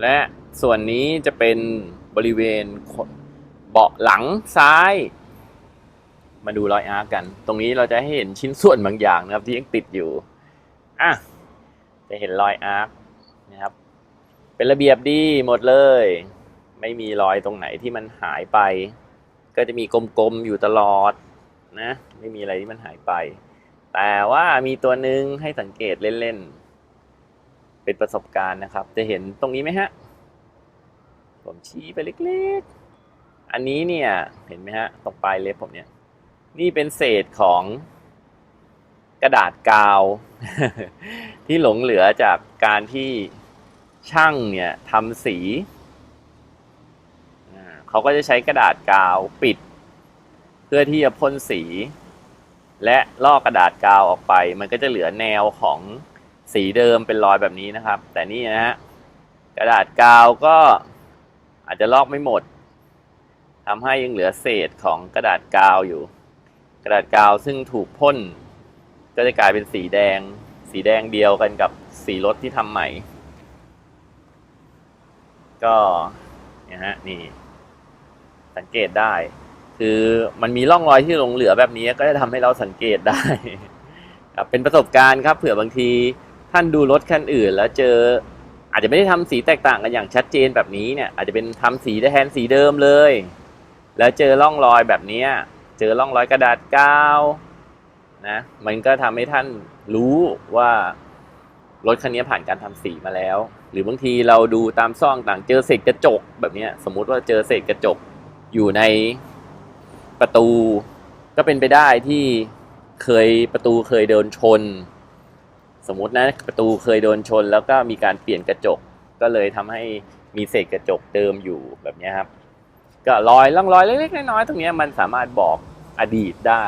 และส่วนนี้จะเป็นบริเวณเบาะหลังซ้าย มาดูรอยอาร์กัน ตรงนี้เราจะให้เห็นชิ้นส่วนบางอย่างนะครับที่ยังติดอยู่อะจะเห็นรอยอาร์คนะครับ เป็นระเบียบดีหมดเลย ไม่มีรอยตรงไหนที่มันหายไป ก็จะมีกลมๆอยู่ตลอดนะ ไม่มีอะไรที่มันหายไป แต่ว่ามีตัวหนึ่งให้สังเกตเล่นๆ เป็นประสบการณ์นะครับ จะเห็นตรงนี้ไหมฮะ ผมชี้ไปเล็กๆ อันนี้เนี่ย เห็นไหมฮะ ตรงปลายเล็บผมเนี่ย นี่เป็นเศษของกระดาษกาว ที่หลงเหลือจากการที่ช่างเนี่ยทำสีเขาก็จะใช้กระดาษกาวปิด เพื่อที่จะพ่นสี และลอกกระดาษกาวออกไป มันก็จะเหลือแนวของ สีเดิมเป็นรอยแบบนี้นะครับ แต่นี่นะฮะกระดาษกาวก็อาจจะลอกไม่หมดทำให้ยังเหลือเศษของกระดาษกาวอยู่ กระดาษกาวซึ่งถูกพ่นก็จะกลายเป็นสีแดง สีแดงเดียวกันกับสีรถที่ทำใหม่ ก็นี่ฮะนี่ สังเกตได้ คือมันมีร่องรอยที่หลงเหลือแบบนี้ก็จะทำให้เราสังเกตได้ เป็นประสบการณ์ครับเผื่อบางที ท่านดูรถคันอื่น แล้วเจออาจจะไม่ได้ทำสีแตกต่างกันอย่างชัดเจนแบบนี้เนี่ย อาจจะเป็นทำสีแทนสีเดิมเลย แล้วเจอร่องรอยแบบนี้เจอร่องรอยกระดาษกาวนะมันก็ทำให้ท่านรู้ว่ารถคันนี้ผ่านการทำสีมาแล้ว หรือบางทีเราดูตามซ่องต่างเจอเศษกระจกแบบนี้สมมุติว่าเจอเศษกระจกอยู่ในประตู ก็เป็นไปได้ที่เคยประตูเคยโดนชน สมมตินะประตูเคยโดนชน แล้วก็มีการเปลี่ยนกระจก ก็เลยทำให้มีเศษกระจกเดิมอยู่แบบนี้ครับ ก็รอยร่องรอยเล็กๆน้อยๆตรงนี้มันสามารถบอกอดีตได้